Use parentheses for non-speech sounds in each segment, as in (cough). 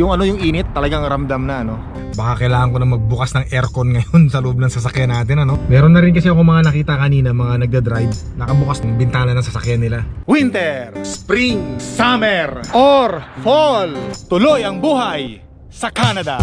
yung ano yung init talagang ramdam na ano. Baka kailangan ko na magbukas ng aircon ngayon (laughs) sa loob ng sasakyan natin ano. Meron na rin kasi ako mga nakita kanina mga nagda-drive nakabukas ng bintana ng sasakyan nila. Winter, spring, summer, or fall. Tuloy ang buhay sa Canada.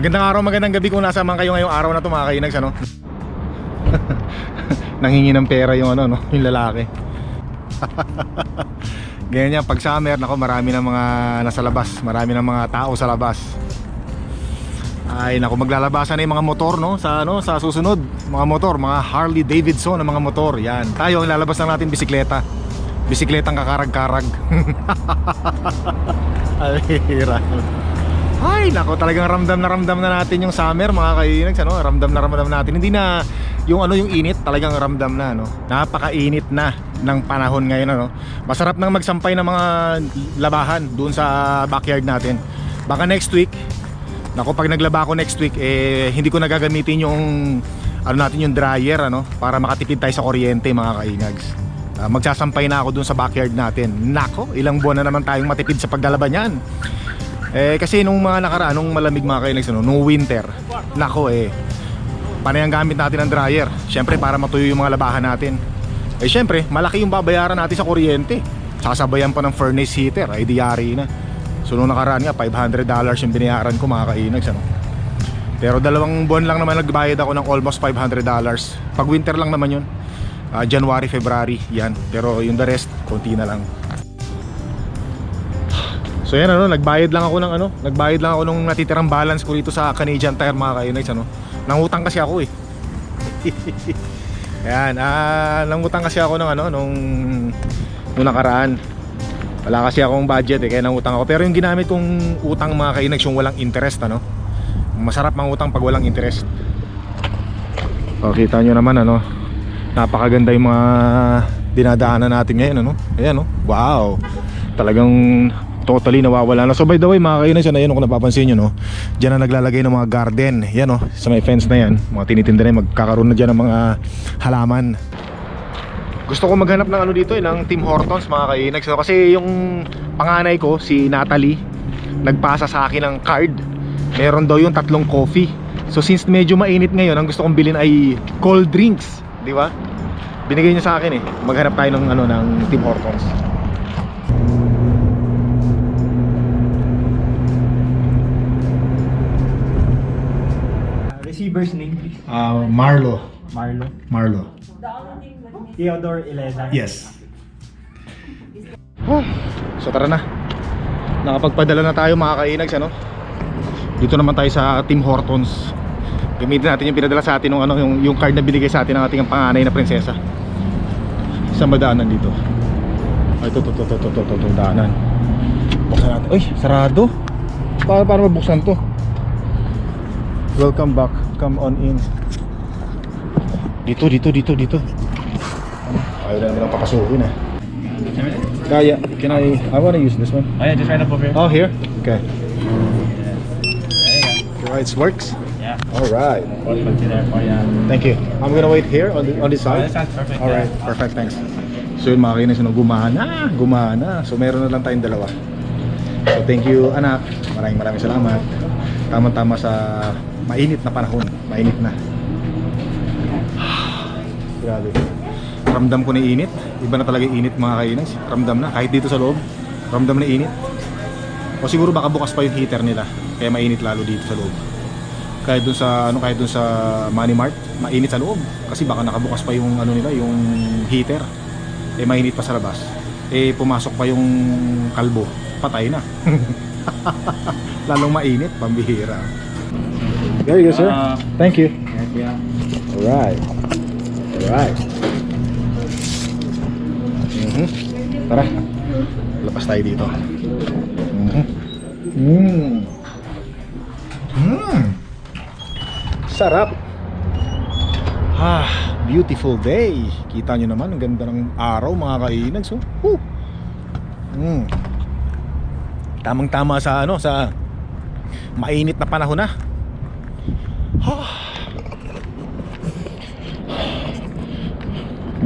Magandang araw, magandang gabi kung nasa man kayo ngayong araw na to mga kainags ano. (laughs) Nanghingi ng pera yung ano no, yung lalaki. (laughs) Ganyan yan, pag summer, nako marami ng mga nasa labas, marami ng mga tao sa labas. Ay, nako maglalabasan na yung mga motor no sa ano sa susunod, mga motor, mga Harley Davidson na mga motor. Yan. Tayo ang lalabas lang natin bisikleta. Bisikletang kakarag-karag. (laughs) Ay, hirap. Ay, nako, talagang ramdam na ramdam na natin yung summer mga kainags, ano? Ramdam na ramdam natin. Hindi na yung ano yung init, talagang ramdam na, no? Napakainit na ng panahon ngayon, ano? Masarap nang magsampay ng mga labahan doon sa backyard natin. Baka next week, nako pag naglaba ako next week, eh hindi ko nagagamitin yung ano natin yung dryer, ano? Para makatipid tayo sa kuryente, mga kainags. Ah, magsasampay na ako doon sa backyard natin. Nako, ilang buwan na naman tayong matipid sa paglalaba niyan. Eh kasi nung mga nakaraan, nung malamig mga kainags, ano, nung winter, nako eh, panay ang gamit natin ng dryer. Siyempre para matuyo yung mga labahan natin. Eh siyempre, malaki yung babayaran natin sa kuryente. Sasabayan pa ng furnace heater, ay diyari na. So nung nakaraan nga, $500 yung binayaran ko mga kainags. Ano. Pero dalawang buwan lang naman nagbayad ako ng almost $500. Pag winter lang naman yun. Ah, January, February, yan. Pero yung the rest, konti na lang. So yan ano, nagbayad lang ako ng ano, nagbayad lang ako nung natitirang balance ko dito sa Canadian Tire mga kainags ano. Nangutang kasi ako eh. (laughs) Ayan, ah, nangutang kasi ako ng ano nung nung nakaraan. Wala kasi akong budget eh, kaya nangutang ako. Pero yung ginamit kong utang mga kainags yung walang interest ano. Masarap mang utang pag walang interest. O, kita nyo naman ano, napakaganda yung mga dinadaanan natin ngayon ano. Ayan oh, wow. Talagang totally nawawala na. So by the way mga kainan siya na yan kung napapansin nyo no? Diyan na naglalagay ng mga garden. Yan oh, sa may fence na yan. Mga tinitinda na yan, magkakaroon na dyan ng mga halaman. Gusto ko maghanap ng ano dito eh, ng Tim Hortons mga kainags no? Kasi yung panganay ko, si Natalie Nagpasa sa akin ng card. Meron daw yung tatlong coffee. So since medyo mainit ngayon, ang gusto kong bilhin ay cold drinks. Di ba? Binigay niya sa akin eh. Maghanap tayo ng, ano, ng Tim Hortons Ah, Marlo Marlo. Marlo Theodore Elena. Yes. Oh, so tara na. Nakapagpadala na tayo mga kainags ano. Dito naman tayo sa Tim Hortons. Gamitin natin yung pinadala sa atin ng ano yung, yung card na binigay sa atin ng ating panganay na prinsesa. Sa madaanan dito. Ay, ito, ito, ito, ito, ito, ito, ito, daanan. Buksan natin. Uy, sarado. Para, para mabuksan to. Welcome back. Come on in. Dito, dito, dito, dito. Ayaw na naman ang papasukin eh. Kaya, can I, I wanna use this one. Oh yeah, just right up over here. Oh, here? Okay. There you go. Right, it works. Yeah. Alright. One container for you. Thank you. I'm gonna wait here on, the, on this Oh, side. this one's perfect. Alright, yeah. perfect, thanks. So yun mga kainis, ano, gumana, gumana. So meron na lang tayong dalawa. So thank you anak, maraming maraming salamat. Tama-tama sa mainit na panahon, mainit na. Grabe. Ramdam ko na init. Iba na talaga init mga kainis. Ramdam na, kahit dito sa loob, ramdam na init. O siguro baka bukas pa yung heater nila, kaya mainit lalo dito sa loob. Kahit dun sa ano kahit dun sa Money Mart mainit sa loob. Kasi baka nakabukas pa yung ano nila yung heater. Eh mainit pa sa labas. Eh pumasok pa yung kalbo. Patay na. (laughs) Lalong mainit. Pambihira. Very good sir. Ah. thank you. Yes, yeah. Alright alright mhm tara lapas tayo dito mhm mm. Mm. Sarap. Ah, beautiful day. Kita nyo naman, ang ganda ng araw mga kainags. Oh. Woo. Mm. Tamang-tama sa ano, sa mainit na panahon na.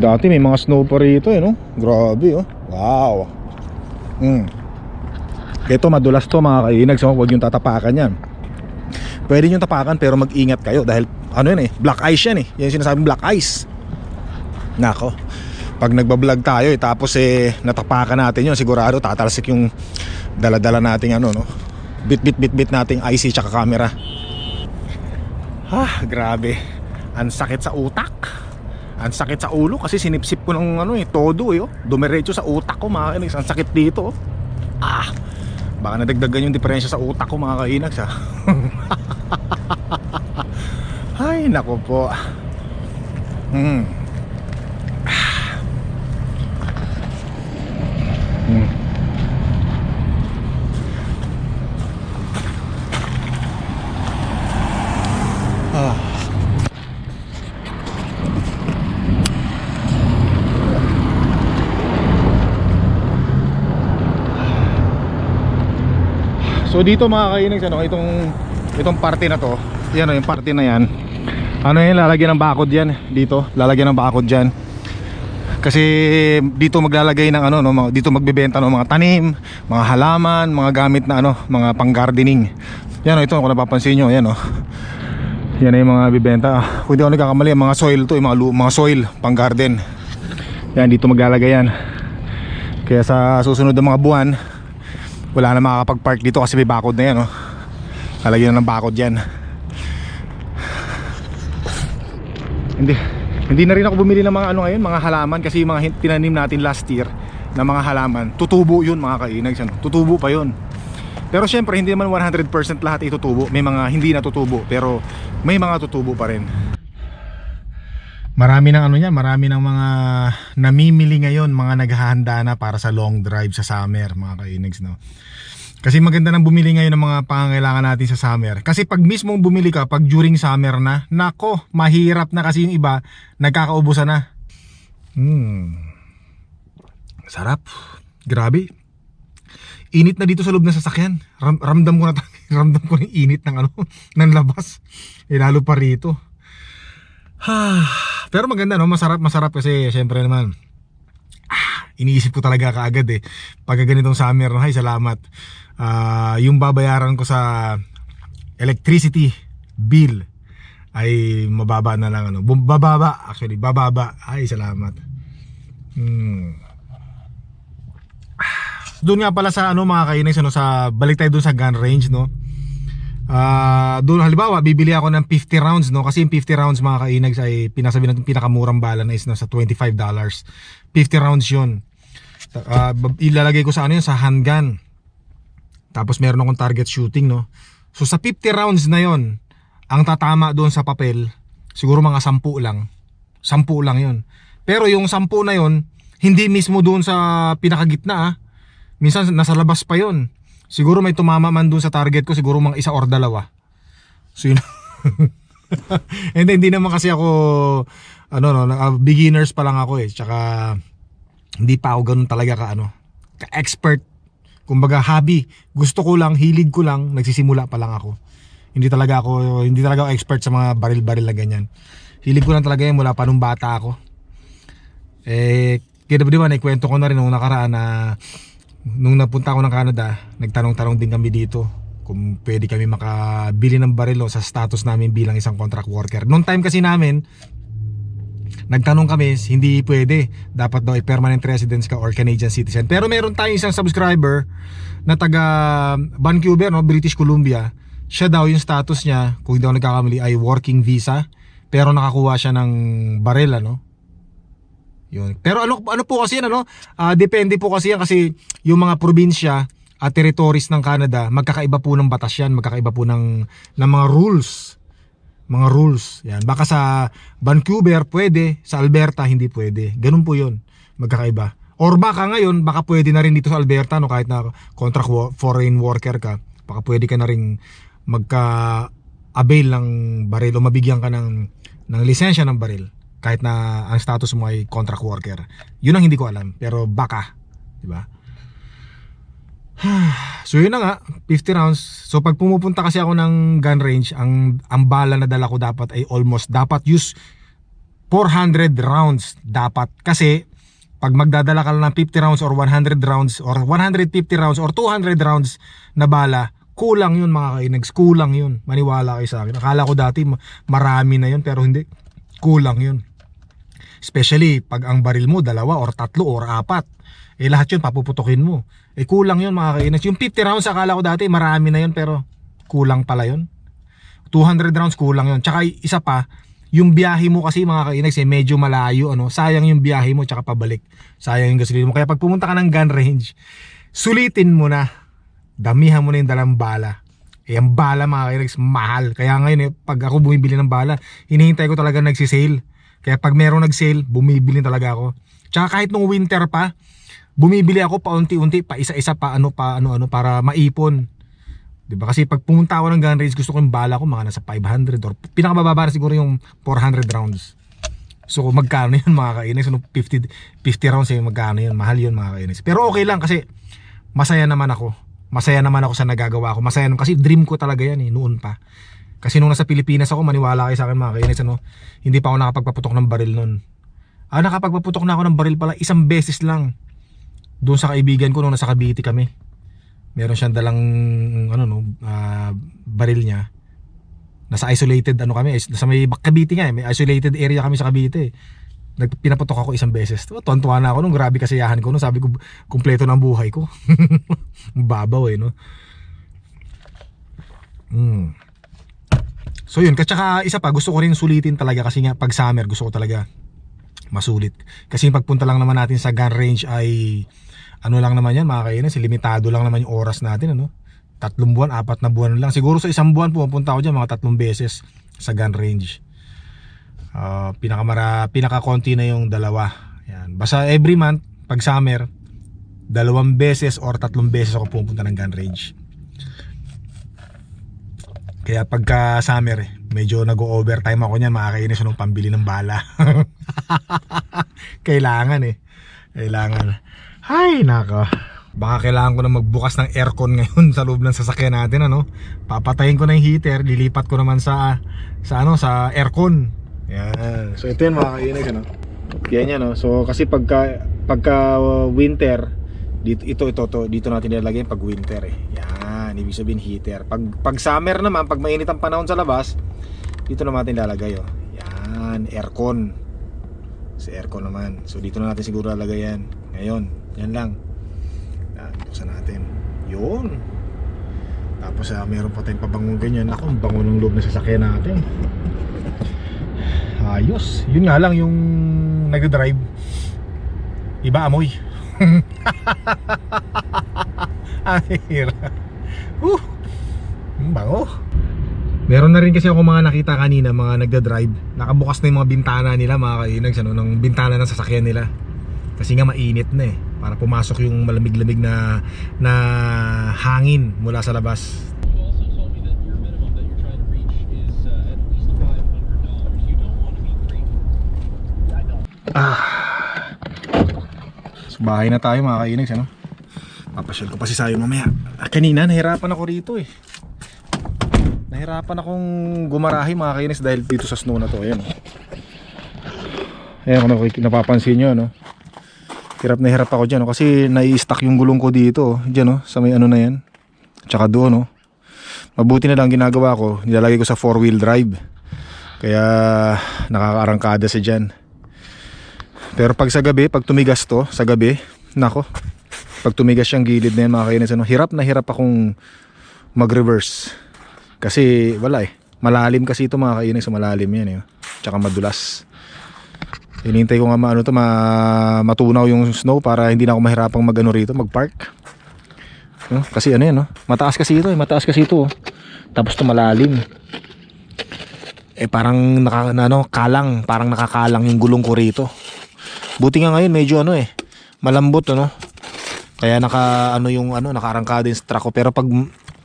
Dati may mga snow pa rito eh, no? Grabe, oh. Wow. Mm. Ito madulas to mga kainags, oh. huwag yung tatapakan yan. Pwede nyo tapakan pero mag-ingat kayo dahil ano yun eh, black ice yan eh. Yan yung sinasabing black ice. Nako. Pag nagbablog tayo eh, tapos eh natapakan natin yun, sigurado tatalsik yung dala-dala nating ano no. Bit bit bit bit nating IC tsaka camera. Ah, grabe. Ang sakit sa utak. Ang sakit sa ulo kasi sinipsip ko ng ano eh, todo eh. Oh. Dumiretso sa utak ko mga kainex. Ang sakit dito. Oh. Ah, baka nadagdagan yung diferensya sa utak ko mga kainags ha. (laughs) Ay, nako po. Hmm. Dito mga kainags ano, itong itong parte na to, yan o, yung parte na yan. Ano yan, lalagyan ng bakod yan dito, lalagyan ng bakod diyan. Kasi dito maglalagay ng ano no, mga- dito magbebenta ng mga tanim, mga halaman, mga gamit na ano, mga pang-gardening. Yan o, ito kung napapansin niyo, yan o. Yan na yung mga bibenta. Ah, Kung di ako nagkakamali, mga soil to, yung mga, lu- mga soil, pang garden. Yan, dito maglalagay yan. Kaya sa susunod na mga buwan, wala na makakapag-park dito kasi may bakod na yan, oh. Lalagyan na ng bakod yan. Hindi, hindi na rin ako bumili ng mga ano ngayon, mga halaman kasi yung mga tinanim natin last year na mga halaman, tutubo yun mga kainags, ano? tutubo pa yun. Pero syempre hindi naman 100% lahat itutubo. May mga hindi natutubo pero may mga tutubo pa rin. Marami ng ano niya, marami ng mga namimili ngayon, mga naghahanda na para sa long drive sa summer, mga kainags, no. Kasi maganda nang bumili ngayon ng mga pangangailangan natin sa summer. Kasi pag mismong bumili ka, pag during summer na, nako, mahirap na kasi yung iba, nagkakaubusan na. Hmm. Sarap. Grabe. Init na dito sa loob ng sasakyan. Ram- ramdam ko na (laughs) ramdam ko ng init ng ano, (laughs) ng labas. Eh, lalo pa rito. Ha, (sighs) pero maganda no, masarap masarap kasi syempre naman ah, iniisip ko talaga kaagad eh. Pag ganitong summer, no, hay salamat. Ah, yung babayaran ko sa electricity bill ay mababa na lang ano. Bababa actually, bababa. Ay salamat. Hmm. Doon nga pala sa ano mga kainis ano sa balik tayo doon sa gun range no. Ah, doon halimbawa bibili ako ng 50 rounds no kasi yung 50 rounds mga kainags ay pinasabi natin pinakamurang bala na is nasa 25 dollars. 50 rounds 'yun. Bab- ilalagay ko sa ano yun sa handgun. Tapos meron akong target shooting no. So sa 50 rounds na 'yon, ang tatama doon sa papel siguro mga 10 lang. 10 lang 'yon. Pero yung 10 na 'yon, hindi mismo doon sa pinakagitna ah. Minsan nasa labas pa 'yon. Siguro may tumama man doon sa target ko, siguro mga isa or dalawa. So yun. (laughs) And then, hindi naman kasi ako ano no, na- beginners pa lang ako eh. Tsaka hindi pa ako ganun talaga ka ano, ka expert. Kumbaga hobby. Gusto ko lang, hilig ko lang, nagsisimula pa lang ako. Hindi talaga ako hindi talaga ako expert sa mga baril-baril na ganyan. Hilig ko lang talaga yan mula pa nung bata ako. Eh, kaya di ba, naikwento ko na rin nung nakaraan na nung napunta ako ng Canada, nagtanong-tanong din kami dito kung pwede kami makabili ng baril o sa status namin bilang isang contract worker. Noong time kasi namin, nagtanong kami, hindi pwede. Dapat daw ay permanent residence ka or Canadian citizen. Pero meron tayong isang subscriber na taga Vancouver, no, British Columbia. Siya daw yung status niya, kung hindi ako nagkakamali, ay working visa. Pero nakakuha siya ng baril, ano. Yun. Pero ano ano po kasi yan ano? Ah, depende po kasi yan kasi yung mga probinsya at territories ng Canada, magkakaiba po ng batas yan, magkakaiba po ng ng mga rules. Mga rules. Yan. Baka sa Vancouver pwede, sa Alberta hindi pwede. Ganun po 'yun. Magkakaiba. Or baka ngayon, baka pwede na rin dito sa Alberta no kahit na contract wo- foreign worker ka, baka pwede ka na rin magka avail ng baril o mabigyan ka ng ng lisensya ng baril kahit na ang status mo ay contract worker. Yun ang hindi ko alam, pero baka, 'di ba? (sighs) so yun na nga, 50 rounds. So pag pumupunta kasi ako ng gun range, ang ang bala na dala ko dapat ay almost dapat use 400 rounds dapat kasi pag magdadala ka lang ng 50 rounds or 100 rounds or 150 rounds or 200 rounds na bala, kulang yun mga kainags, kulang yun. Maniwala kayo sa akin. Akala ko dati ma- marami na yun pero hindi. Kulang yun. Especially pag ang baril mo dalawa or tatlo or apat. Eh lahat yun papuputukin mo. Eh kulang yun mga kainags. Yung 50 rounds akala ko dati marami na yun pero kulang pala yun. 200 rounds kulang yun. Tsaka isa pa, yung biyahe mo kasi mga kainags eh, medyo malayo ano. Sayang yung biyahe mo tsaka pabalik. Sayang yung gasolina mo. Kaya pag pumunta ka ng gun range, sulitin mo na. Damihan mo na yung dalang bala. Eh ang bala mga kainags mahal. Kaya ngayon eh, pag ako bumibili ng bala, hinihintay ko talaga nagsisale. Kaya pag merong nag-sale, bumibili talaga ako. Tsaka kahit nung winter pa, bumibili ako paunti-unti, pa isa-isa pa ano pa ano ano para maipon. 'Di ba? Kasi pag pumunta ako ng gun range, gusto ko yung bala ko mga nasa 500 or pinakamababa na siguro yung 400 rounds. So magkano yun (laughs) mga kainis, ano 50 50 rounds yung magkano yun, mahal yun mga kainis. Pero okay lang kasi masaya naman ako. Masaya naman ako sa nagagawa ko. Masaya naman kasi dream ko talaga yan eh noon pa. Kasi nung nasa Pilipinas ako, maniwala kayo sa akin mga kainis, ano, hindi pa ako nakapagpaputok ng baril noon. Ah, nakapagpaputok na ako ng baril pala isang beses lang. Doon sa kaibigan ko nung nasa Cavite kami. Meron siyang dalang ano no, ah, baril niya. Nasa isolated ano kami, nasa may Cavite nga, eh, may isolated area kami sa Cavite. Nag pinaputok ako isang beses. Tuwan-tuwa na ako nung grabe kasiyahan ko nung sabi ko kumpleto ng buhay ko. (laughs) Babaw eh no. Mm. So yun, katsaka isa pa, gusto ko rin sulitin talaga kasi nga pag summer gusto ko talaga masulit. Kasi pagpunta lang naman natin sa gun range ay ano lang naman yan mga kainis, limitado lang naman yung oras natin ano. Tatlong buwan, apat na buwan lang. Siguro sa isang buwan pupunta ako dyan mga tatlong beses sa gun range. Uh, pinakamara, pinakakonti na yung dalawa. Yan. Basta every month, pag summer, dalawang beses or tatlong beses ako pupunta ng gun range. Kaya pagka summer, eh, medyo nag-overtime ako niyan, makakainis nung pambili ng bala. (laughs) Kailangan eh. Kailangan. Hay, nako. Baka kailangan ko na magbukas ng aircon ngayon sa loob ng sasakyan natin ano. Papatayin ko na yung heater, lilipat ko naman sa sa ano, sa aircon. Yan. So ito yan mga kainis ano. Yan yan no. So kasi pagka pagka uh, winter dito ito ito to dito natin nilalagay pag winter eh. Yan, ibig sabihin heater. Pag pag summer naman, pag mainit ang panahon sa labas, dito naman natin lalagay oh. Yan, aircon. Sa aircon naman. So dito na natin siguro lalagay yan. Ngayon, yan lang. Yan, buksan natin. Yun. Tapos ah, meron pa tayong pabangong ganyan. Ako, ang bango ng loob ng sasakyan natin. Ayos. Yun nga lang yung nagdadrive. Iba amoy. (laughs) Ay, hirap. Uh, ang bango. Meron na rin kasi ako mga nakita kanina, mga nagda-drive. Nakabukas na yung mga bintana nila, mga kainags, ano, ng bintana ng sasakyan nila. Kasi nga mainit na eh. Para pumasok yung malamig-lamig na, na hangin mula sa labas. You bahay na tayo mga kainags, ano? Papasyal ko pa si Sayo mamaya. Ah, kanina, nahirapan ako rito eh. Nahirapan akong gumarahi mga kainis dahil dito sa snow na to. Ayan. Ayan kung napapansin nyo, no? Hirap na hirap ako dyan, no? Kasi nai-stuck yung gulong ko dito, oh. Dyan, no? Sa may ano na yan. Tsaka doon, no? Mabuti na lang ginagawa ko, nilalagay ko sa four wheel drive. Kaya nakakaarangkada sa dyan. Pero pag sa gabi, pag tumigas to, sa gabi, nako, pag tumigas yung gilid na yan mga kainis, ano, hirap na hirap akong mag-reverse. Kasi wala eh. Malalim kasi ito mga kainis, malalim yan eh. Tsaka madulas. Hinintay ko nga maano to, ma matunaw yung snow para hindi na ako mahirapang mag ano rito, mag-park. No? Kasi ano yan, no? mataas kasi ito eh, mataas kasi ito. oh. Tapos to malalim. Eh parang naka, na, ano, kalang, parang nakakalang yung gulong ko rito. Buti nga ngayon medyo ano eh, malambot ano. Kaya naka ano yung ano, nakaarangkada yung truck ko. Pero pag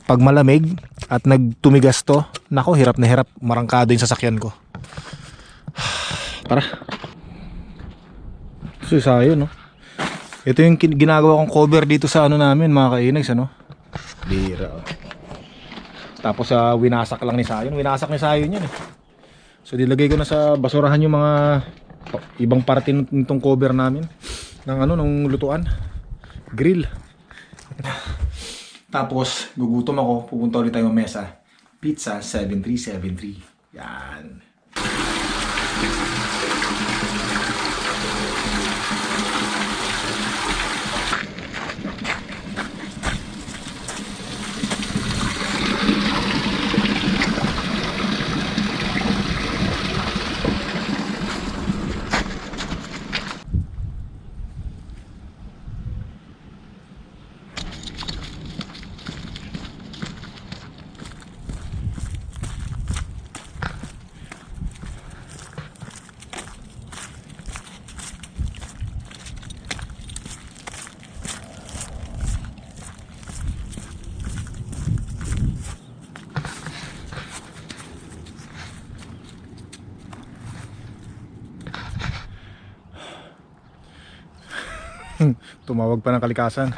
pag malamig at nagtumigas to, nako hirap na hirap marangkada yung sasakyan ko. Para. So sayo no. Ito yung ginagawa kong cover dito sa ano namin mga kainags ano. Bira. Tapos sa winasak lang ni Sayon, winasak ni Sayon yan eh. So dilagay ko na sa basurahan yung mga ibang parte ng- nitong cover namin ng ano nung lutuan. Grill. Tapos gugutom ako, pupunta ulit tayo mesa. Pizza 7373. Yan. (laughs) Tumawag pa ng kalikasan.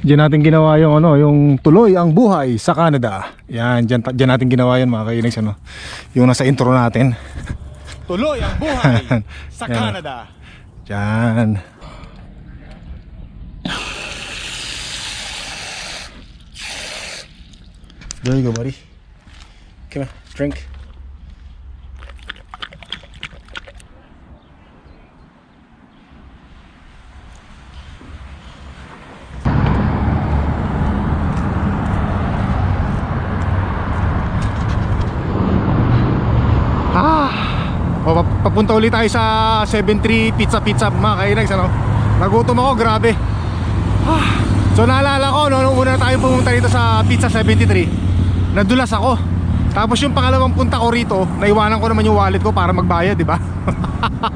Diyan natin ginawa yung ano, yung tuloy ang buhay sa Canada. Yan, diyan, diyan natin ginawa yan mga kainags ano. Yung nasa intro natin. (laughs) Tuloy ang buhay sa Yan. Canada. Diyan. There you go, buddy. Come on, drink. Ah, o, pap- papunta ulit tayo sa 73 Pizza Pizza mga kainags ano. Nagutom ako, grabe. (sighs) So naalala ko no, nung una tayo pumunta dito sa Pizza 73, nadulas ako. Tapos yung pangalawang punta ko rito, naiwanan ko naman yung wallet ko para magbayad, di ba?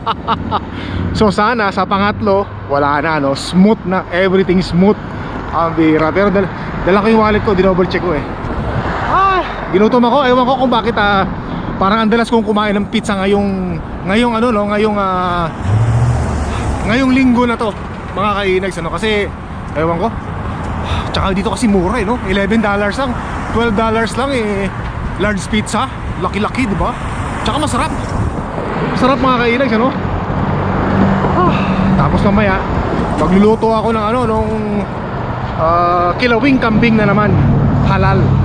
(laughs) so sana sa pangatlo, wala na no, smooth na, everything smooth. Ang bira. Pero dala, dala ko yung wallet ko, dinoble check ko eh. Ah, ginutom ako. Ewan ko kung bakit ah, parang ang dalas kong kumain ng pizza ngayong ngayong ano no, ngayong ah, ngayong linggo na to. Mga kainags ano kasi ewan ko. Tsaka dito kasi mura eh no. 11 dollars lang, 12 dollars lang eh large pizza. Laki-laki, di ba? Tsaka masarap. Sarap mga kainags, ano? Ah, tapos mamaya, magluluto ako ng ano, nung ah, kilawing kambing na naman. Halal.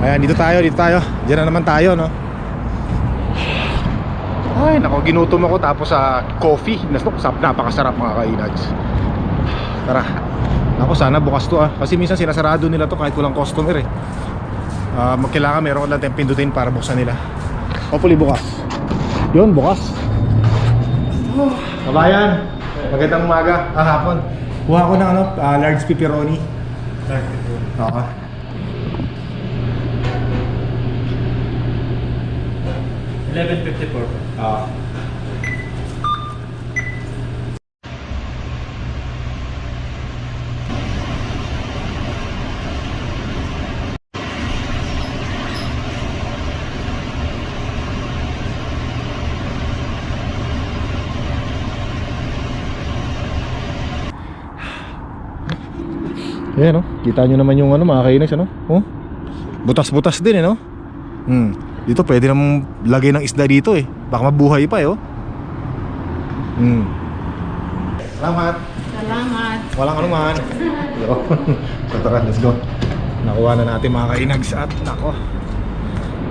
Ayan, dito tayo, dito tayo. Diyan na naman tayo, no? Ay, nako, ginutom ako tapos sa coffee. Nasok, sap, napakasarap mga kainags. Tara. Ako, sana bukas to ah. Kasi minsan sinasarado nila to kahit walang customer eh. Ah, kailangan meron tayong pindutin para buksan nila. Hopefully bukas. Yun, bukas. Oh, kabayan, magandang umaga. Ah, hapon. Kuha ko ng ano, ah, large pepperoni. Large pepperoni. Oo. 11.54. Ah. Yan no, kita nyo naman yung ano mga kainis ano oh? Butas-butas din eh no Hmm. Dito pwede namang lagay ng isda dito eh. Baka mabuhay pa eh oh. Hmm. Salamat. Salamat. Walang anuman. So (laughs) tara, let's go. Nakuha na natin mga kainags at nako.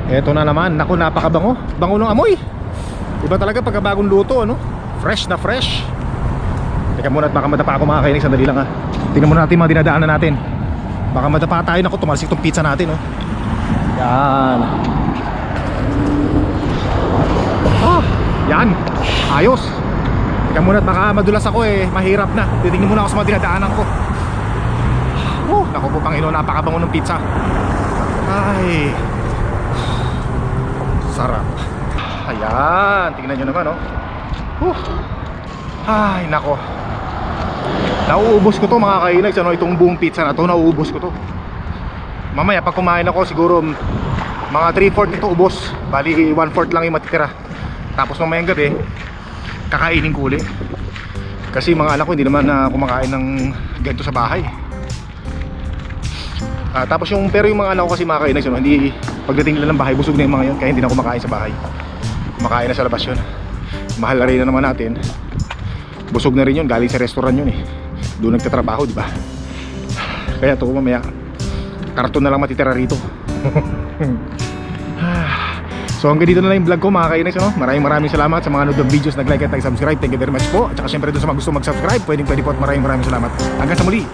Eto na naman. Nako, napakabango. Bango ng amoy. Iba talaga pagka bagong luto, ano? Fresh na fresh. Teka muna at baka madapa ako mga kainags. Sandali lang ha. Tingnan muna natin mga dinadaanan natin. Baka madapa tayo. Nako, tumalsik tong pizza natin, oh. Yan. Ah, yan. Ayos. Teka muna baka madulas ako eh. Mahirap na. Titingin muna ako sa mga dinadaanan ko. Oh, naku po Panginoon, napakabango ng pizza. Ay. Sarap. Ayan, tingnan nyo naman, oh. Huh. Ay, nako. Nauubos ko to mga kainags, ano, itong buong pizza na to, nauubos ko to. Mamaya pag kumain ako siguro mm, mga 3-4 nito ubos. Bali 1-4 lang yung matitira. Tapos mamayang gabi, kakainin ko uli. Kasi mga anak ko hindi naman na kumakain ng ganito sa bahay. Ah, tapos yung pero yung mga anak ko kasi mga kainan yun, hindi pagdating nila ng bahay busog na yung mga yun kaya hindi na kumakain sa bahay. Kumakain na sa labas yun. Mahal na rin na naman natin. Busog na rin yun, galing sa restaurant yun eh. Doon nagtatrabaho, di ba? Kaya to mamaya karton na lang matitira rito. (laughs) So hanggang dito na lang yung vlog ko mga kainis no? Maraming maraming salamat sa mga nanood ng videos Nag-like at nag-subscribe. Thank you very much po. At saka syempre doon sa mga gusto mag-subscribe Pwedeng pwede po at maraming maraming salamat. Hanggang sa muli